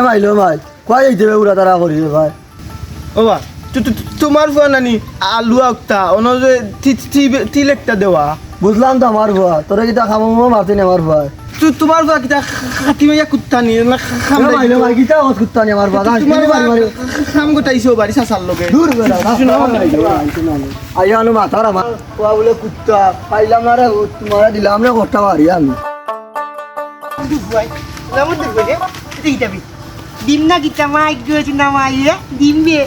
মাইলো ভাই ভাই বা তু- তু- তু- তোমার ফুয়া নানি আলু একটা দেওয়া বুঝলাম তো আমার ভুয়া তোরা কিতা খাব মারতেন আমার ভুয়া তু তোমার কিতা খাতি মাইয়া কুত্তা নি না খাম ভাই কিতা কথা কুত্তানি আমার ভুয়া তোমার বাড়ি বাড়ি খাম গোটাইছো বাড়ি চাচার লগে। দূর বেড়া আইয়ানো মাথার আমার কোয়া বলে কুত্তা পাইলাম না রে তোমার দিলাম না কষ্ট মারি আমি ডিম না গিতা মা গেছে না মা ইয়ে ডিম বে।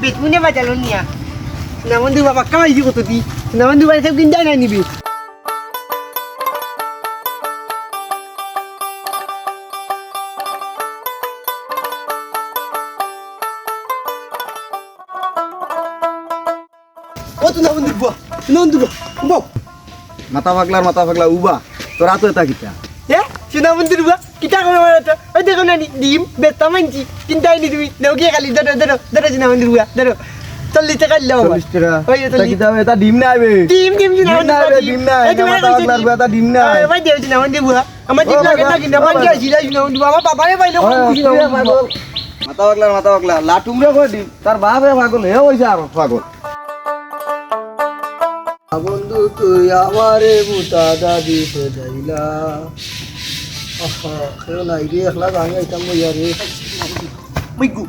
বেতমুনে বাজালো নিয়া। নামন দিবা বাক্কা মাইছি কত দি? নামন দিবা সব দিন যায় না নিবি। মাথা পাগলার মাথা পাগলা উবা তোরা তো এটা কিতা? এ সুনা মন্দির বা কিতা করে মারাটা ওই দেখো না ডিম বেতা মানছি চিন্তাই নি তুমি? দেও কে খালি ধরো ধরো ধরো সুনা মন্দির বা ধরো চল্লিশ টাকা দিলাম চল্লিশ টাকা। ওই চল্লিশ কিতা এটা ডিম না আইবে ডিম ডিম সুনা ডিম। না ডিম না মাথা পাগলার বুয়া তা ডিম না ভাই দেও সুনা মন্দির বা আমার ডিম লাগে না কিনা। বাবা। কি ছিল সুনা মন্দির আমার বাবারে পাইলো মাথা পাগলার মাথা পাগলা। লাটুমরে কই দিম। তার বাপে পাগল হে হইছে আর পাগল। বন্ধু তুই আমারে বুতা দাদি তে যাইলা কেউ নাই রে একলা গান গাইতাম বইয়া রে মাইগু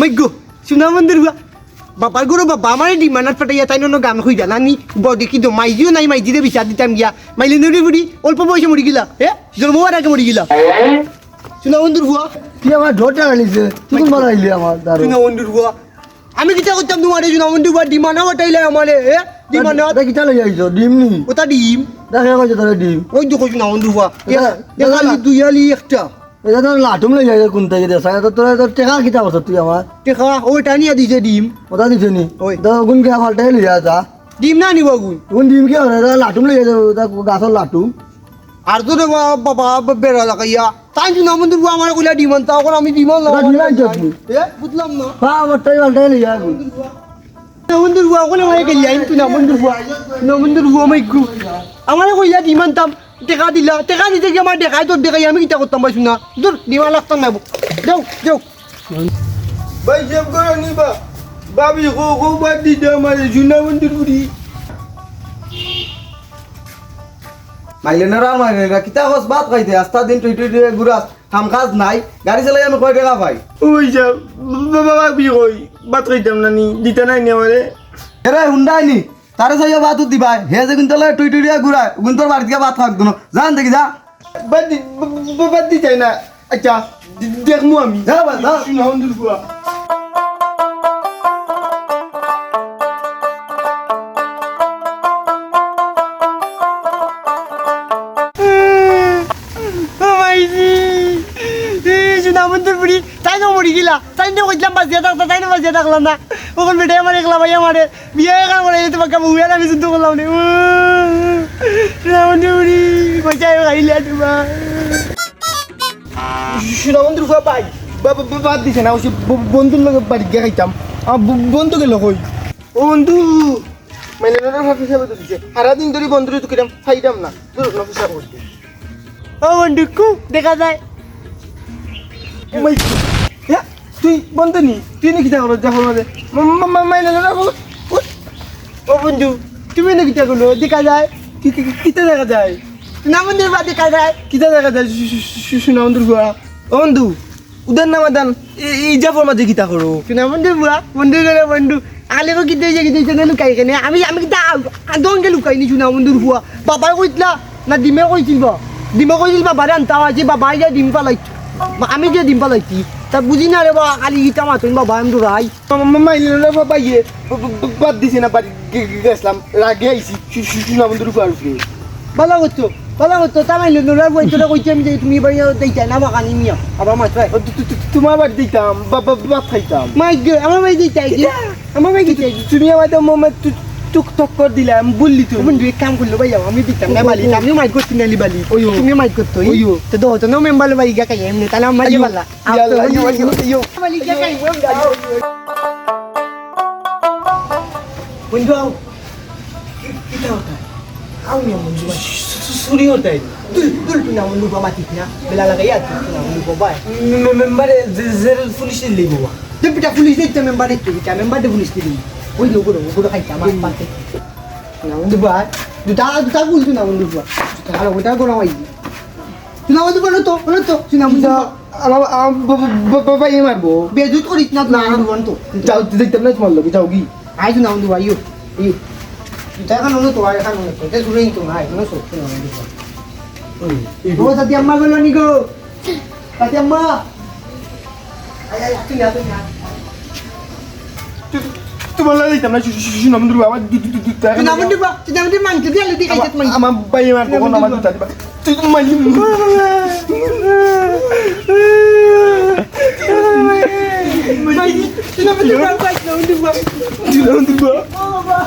মাইগু সুনা মন্দির বা বাবার গরু বাবা আমার ডিমান্ড ফাটাইয়া তাই নো গান হই জানা নি। বডি কি তো মাইজিও নাই মাইজিরে বিচার দিতাম গিয়া। মাইলে নুরি বুড়ি অল্প বয়সে মরি গিলা। হে জন্ম হওয়ার আগে মরি গিলা। সুনা মন্দির বুয়া তুই আমার ঢোটা আনিছে? তুই কোন বানাইলি আমার দারু সুনা মন্দির বুয়া আমি কিতা করতাম তোমার সুনা মন্দির বুয়া ডিমান্ড ফাটাইলে আমারে হে ডিমান্ড এটা কিটা লই আইছো? ডিম নি? ওটা ডিম। দেখে কইছো তোর ডিম? ওই দেখো মন্দির বুয়া এটা- দেখালি দুই আলি একটা। এটা তো লাটুম লই আইছো কোন থেকে দেছা তো তোর তোর টেকা কিটা করছ তুই আমার? দেখা ওইটা নিয়ে দিছে ডিম। ওটা দিছে নি? ওই। তো গুণ কে ফালটাই লই আছা? ডিম না নিব গুণ কোন ডিম কি লাটুম লই আইছো গাছর লাটুম? আর তো বাবা বেড়া লাগাইয়া তাই মন্দির বুয়া আমার কইলা ডিমান তা এখন আমি ডিমান বুঝলাম না। নমন্দির বুয়া ওখানে আমাকে গেলি আইন তুই নমন্দির বুয়া নমন্দির বুয়া মাই গ্রু আমার কইয়া ডিমান তাম টেকা দিলা টেকা দিতে কি আমার দেখাই তোর দেখাই আমি কিতা করতাম পাইছো না দূর ডিমান লাগতাম না যাও যাও। ভাই জব করে নিবা। বাবি গো গো বাদ দি দে আমারে জুনা মন্দির বুড়ি। মাইলে না রাম মাইলে কিতা হস বাত খাইতে আস্তা দিন তুই তুই গুরাস কাম কাজ নাই। গাড়ি চালাই আমি কয় টাকা পাই? ওই যা বাবা বাবি কই বাত কইতাম না নি দিতা নাই নি আমারে এরে হুন্ডাই নি। তারে চাইয়া বাত দিবা। হে যে কিন্তু তুই তুই ঘুরাই গুণ তোর বাড়িতে বাত খাক দুনো জান দেখি যা। বাদ দি বাদ দি চাই না। আচ্ছা দেখমু আমি। যা বা যা জুনা মন্দির তাই না মরি গিলা তাই না কইলাম বাজিয়া থাকতা তাই না বাজিয়া থাকলাম না। ওখান বেটে আমার একলা ভাই আমারে বিয়ে কার করে তোমাকে বুয়া আমি শুদ্ধ করলাম নি। সুনামন্দির বুড়ি কইচাই খাইলে তোমার জুনা মন্দির বুয়া পাই বাবা বাদ দিছে না ওই বন্ধুর লগে বাড়ি গিয়ে খাইতাম। আমার বন্ধু গেল কই? ও বন্ধু। মানে না ভাবি তো দিছে সারাদিন ধরে বন্ধুরে তো কিরাম খাইতাম না। তোর না পয়সা করতে ও বন্ধুকু দেখা যায়। তুই বন্ধু নি? তুই নাকি তা করো যখন না রাখো। ও বন্ধু, তুমি না কিটা করল দেখা যায় কিতে দেখা যায়? সুনামন্দির বা দেখা যায়। কিতে দেখা যায়? শুনা বন্ধুর গুয়া। ও বন্ধু, উদার নামা দান এই জাফর মাঝে কিতা করো? সুনামন্দির বুয়া বন্ধু করে বন্ধু। আলেকো কিতে যে কিতে না লুকাই কেনে। আমি আমি আদঙ্গে লুকাই নি সুনামন্দির বুয়া বাবাই কইতলা না ডিমে কইছিল ডিমে কইছিল বাবারে আনতা আছে বাবাই যে ডিম পালাইছি আমি যে ডিম পালাইছি তা বুঝি না রে বা কালি গিতা মাতুন বাবা আমি তো রাই মাইলে না বাইয়ে বাদ দিছে না বাড়ি গেছিলাম রাগে আইছি শুনা বন্ধুর উপরে ভালো করছ ভালো করছ তা মাইলে নোরা বইতরা কইছি আমি যে তুমি বাড়ি দেইতা না বা কানি নিয়া আবার মাত্রাই তোমার বাড়ি দিতাম বাদ খাইতাম মাই গে আমার বাড়ি দেইতাই যে। আমার বাড়ি দেইতাই তুমি আমাদের মোমে টুক টক করে দিলাম বললি তো। বন্ধু এক কাম করল ভাই আমি দিতাম না বালি। আমি মাইক করতে নালি বালি। ওই ও। তুমি মাইক করতে ওই ও। তো দো তো নো মেম্বার বালি গা কাই এমনি তাহলে আমার বালা। বালি গা কাই বন্ধু আও। কিটা হতা? আও নিয়া বন্ধু চুরি হতাই। না বাবা না। বাবা। মেম্বারে পুলিশ পুলিশ দিতে মেম্বার পিটা পুলিশ দিবি ওই লোক ওগুলো খাইতে আমার পাতে। না বন্ধু বাবা দুটা দুটা গুল তুই না বন্ধু ওটা গোনা হই তুই না বলো তো বলো তো। তুই না বন্ধু আমার বাবা মারবো। বেজুত করিস না না বন্ধু বন্ধু যাও দেখতাম না তোমার লোকে যাও কি আই তুই না বন্ধু আইও ইউ তুই এখন তো এখন হলো তো। শুনেই তো আই কোনো সত্যি না বন্ধু ও সাথী আম্মা গেল নি গো। সাথী আম্মা। আই আই তুই না তুই না তোমার লাগে দেখতাম না শুনো বন্ধু বাবা তুই না বন্ধু বাবা তুই না বন্ধু মাংস দিয়ে আলু দিয়ে খাইছিস মাংস আমার বাই মারবো কোন আমার দুটা দিবা? তুই তো মারি তুই না বন্ধু বাবা খাইছিস না বন্ধু বাবা বন্ধু বাবা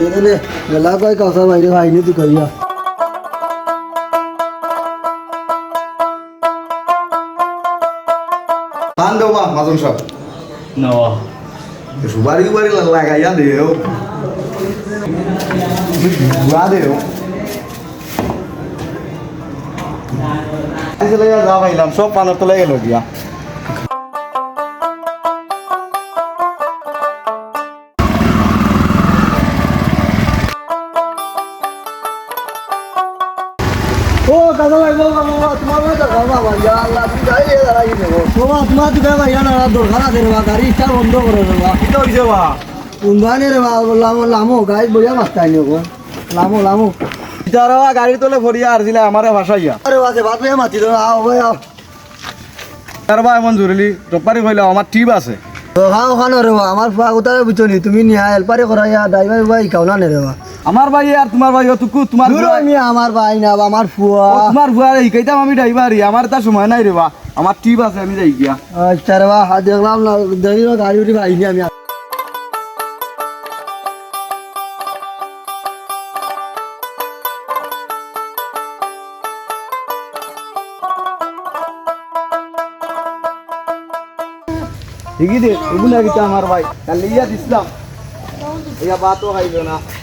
এখানে গলা কয় কথা বাইরে ভাইনি তুই কইয়া পান দেও বা মাজন সব No. সুপারি উপারি লাগাইয়া দেও ঘুরা দেও যা পাইলাম সব পানের তলে গেল গিয়া বাবা তোমার তো ভাই না দরকার আছে রে বাবা গাড়ি স্টার বন্ধ করে রে বাবা কিটা হইছে বা? কোনবানে রে বাবা লামো লামো গাড়ি বইয়া মাস্তাই নেব লামো লামো। ইটার গাড়ি তলে ভরিয়া আসছিলে আমারে ভাষাইয়া আরে বাসে বাদ বইয়া মাতি দাও আও ভাই আও। তার বা এমন জরুরি রোববারি কইলে আমার টিপ আছে। তো খাও খানো রে আমার ফুয়া কোথায় বুঝনি তুমি নিয়া হেল্পারে করাইয়া ড্রাইভার ভাই কাউনা নে রে আমার ভাই আর তোমার ভাই তুকু তোমার দূর ফুয়া- আমি আমার ভাই না বা আমার ফুয়া। ও, তোমার ভুয়া শিকাইতাম আমি ড্রাইভারি আমার তার সময় নাই রে বা। আমার টিপ আছে আমি যাই গিয়া। আচ্ছা রে বাবা হাত দেখলাম না দেখি না গাড়ি উঠি ভাইনি আমি। ঠিকই দে এগুলো কিতা আমার ভাই। কালি ইয়া দিছিলাম। ইয়া বাতও খাইলো না। তুই না বন্ধু বাবা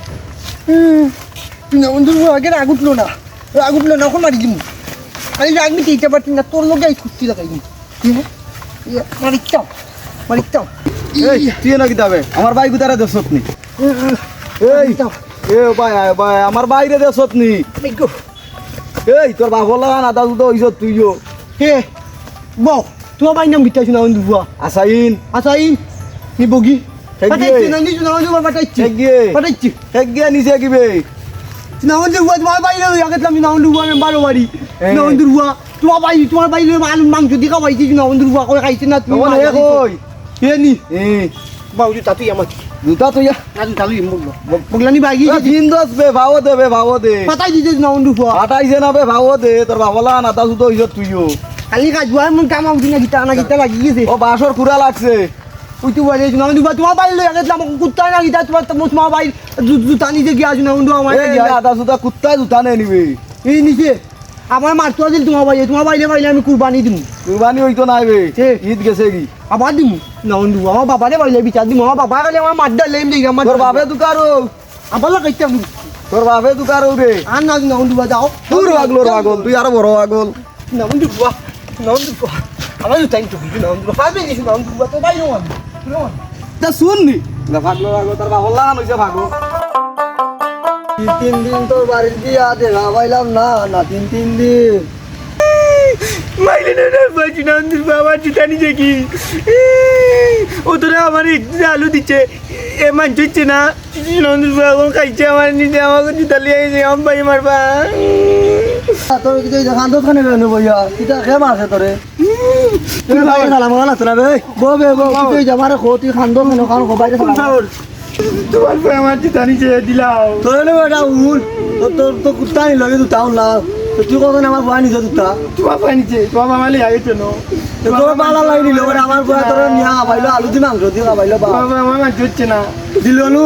আগে রাগ উঠল না। রাগ উঠল না এখন মারি দিমু আমি রাগ নিতে ইচ্ছা পারছি না তোর লোকে এই কুস্তি লাগাই দিমু মারি চাও মারি চাও এই তুই না কিতাবে আমার ভাই গুতারে দেশত নি এই চাও এ ভাই ভাই আমার বাইরে নি গো। এই তোর বাপ লাগা না দাদু তো হইছত তুইও। হে বউ তোমার বাই নাম বিতাইছো না আসাইন। আচ্ছা এই নি বগি? না নিছো না বন্ধু বাবা পাঠাইছি হেগিয়ে। পাঠাইছি। এক কিবে না বন্ধু তোমার বাইরে আগে আমি না বারো বাড়ি। না বন্ধু তোমার বাইরে তোমার বাইরে মাল মাংস দিয়ে খাওয়াইছি না বন্ধু করে খাইছি না তুমি হে নি। এই বাবু তাতুই আমার দুটা তুই বে ভাও দে বে ভাও দে। পাতাই দিতে না বন্ধু না বে ভাও দে তোর তুইও। কাজ বুয়া মন গিতা না গিতা লাগি গেছে ও বাসর খুরা লাগছে। ওই তো বলে না বন্ধু বাবা তোমার বাইরে লই আগে তোমার কুত্তা না গিতা তোমার তোমার বাইরে জুতা নিতে গিয়ে আজ না আমার আদা সুদা কুত্তা জুতা নে নিবে এই নিচে। আমার মারতো আছিল তোমার বাইরে তোমার বাইরে বাইরে আমি কুরবানি দিমু। কুরবানি হইতো নাই বে ঈদ গেছে কি? আবার দিমু। না বন্ধু আমার বাবারে বাইরে বিচার দিমু। আমার বাবা গেলে আমার মার ডালে এমনি আমার তোর বাপে দুকারো আবার লাগাইতে আমি তোর বাপে দুকারো রে। আর না না বাবা যাও। তোর আগলো আগল তুই আরও বড় আগল না বন্ধু বাবা না বন্ধু বাবা আমার তো টাইম তো না বন্ধু বাবা পারবে না বন্ধু বাবা তো বাইরে আমি। তা শুননি না। ভাগলো আগো তোর বাপ লাগা নইছে ভাগো তিন দিন তোর বাড়ির দিয়ে আদে না না না তিন তিন দিন। মাইলে না না বাজি না জুতা নিচে কি? ও তোরা আমার আলু দিচ্ছে এ মাংস দিচ্ছে না। নন্দুর বাবা খাইছে আমার নিজে আমাকে জুতা লিয়ে গেছে আমার বাড়ি মারবা। তোর কিছু দেখান তো খানে বেনো বইয়া? কিটা খে মারছে তোরে? মেনো তোমার আমার জুতা নিচে দিলাও। তোর তো কুত্তা নি লগে দুটা উল্লা তো তুই কখন আমার বয়া নিছে দুটা তোমার বয়া নিচে তোমার বাবা লিয়া গেছে কেন তোর বালা লাই নিল ওরে আমার বুয়া তোর নিয়া বাইলো আলু দি মাংস দি বাইলো বাবা মামা মাংস হচ্ছে না দিল নু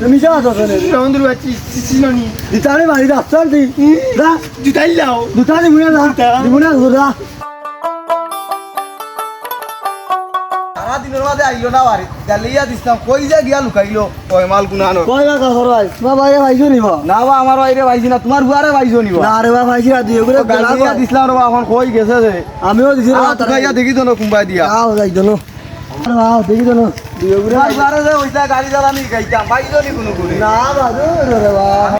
তুমি যা তো শোনে নন্দুর বাচ্চি চিননি। দিতারে বাড়ি রাস্তার দি। দা দুটাই লাও। দুটা দিবুনা দা দিবুনা দা দিনের বাদে আইলো না বাড়ি। গালিয়া দিছিলাম কই যে গিয়া লুকাইলো? ওই মাল গুনানো কয় বা কাকর ভাই তোমার বাইরে পাইছো নিব? না বা আমার বাইরে পাইছি না তোমার বুয়ারে পাইছো নিবা। না রে বা পাইছি না দিয়ে করে গালিয়া দিছিলাম রে এখন কই গেছে আমিও দিছি দেখি তো না কুম্বাই দিয়া। আও যাই দনো আও দেখি দনো দিয়ে করে তোমার বুয়ারে যে ওইটা গাড়ি জ্বালানি গাইতাম নি কোনো করে না বাদু রে বা।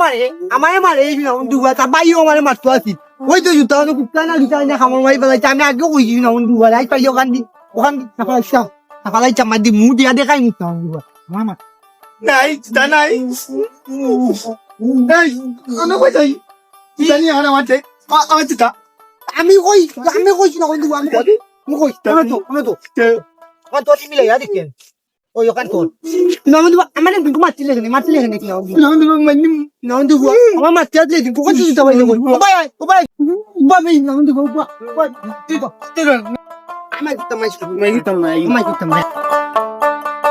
মারে আমারে মারে এই না দুবা তা বাইও আমারে মারতো আসি ওই তো জুতা তো কুত্তা না জুতা না খামর মারি পেলাইছে আমি আগে কইছি না দুবা লাই পাই ওখান দি ওখান দি নাফালাইছা নাফালাইছা মার দি মুখ দিয়া দেখাই মুখ না দুবা আমার মার নাই তা নাই। নাই অন্য কই যাই জানি আর আমার আমার চিতা আমি কই আমি কইছি না দুবা আমি কই আমি কই আমি তো আমি তো। আমার তো মিলে দেখেন ওই ওখান তো আমার কেন মারছিলে কেন কি না না না মানে আমার দিন কোন জুতা বাইলে কই ও ভাই ও ভাই বা ভাই না দুবা বা তিতো তিতো আমার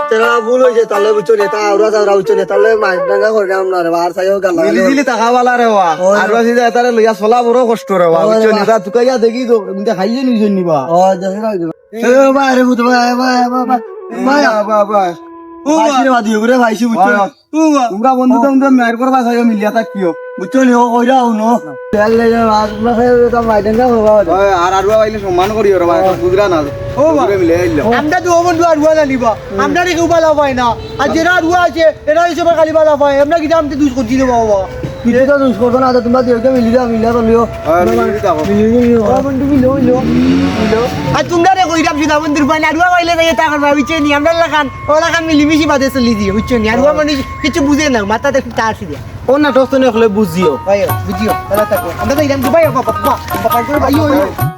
তেরা ভুল হইছে তালে বুঝছ তা আউরা বুঝছ নে তালে মাই ডাঙ্গা করে আমরা রে বার সাইও গালা মিলি দিলি টাকা বালা রে ওয়া আর বাসি যায় তারে লইয়া চলা বড় কষ্ট রে ওয়া বুঝছ নেতা তুকাইয়া দেখি তো খাইয়ে নিজ নিবা ও দেখি রে বাবা বাবা পাইছি রে বা দিয়ে করে পাইছি বুঝছ? তোমরা বন্ধু তোমরা মেয়ের করবা চাইও মিলিয়া থাকিও। বুঝছ নি ও কইরা উনো তেল লে যা মাছ না খাই তা মাই ডাঙ্গা হবা ওই আর আর বাইলে সম্মান করিও রে ভাই বুঝরা না ও মিলে আইলো আমরা বন্ধু বালা পাই না। আর আছে এরা হিসেবে খালি বালা পায় আমরা কিন্তু আমি দুষ করছি রে বাবা কিছু তো দুষ করছ না তো তোমরা ওই মিলি বন্ধু মিলো মিলো আর তোমরা রে কইরাম যদি বন্ধুর পাই না রুয়া কইলে যাই তা করবা বুঝছে নি আমরা লাগান ও লাগান মিলিমিশি বাদে চলি দিয়ে বুঝছ নি? আর রুয়া মানে কিছু বুঝে না মাথাতে তার দিয়া। ও নাটক তো হলে বুঝিও বুঝিও তাহলে থাকো। আমরা তো ইরাম দুবাই বাবা বাবা বাবা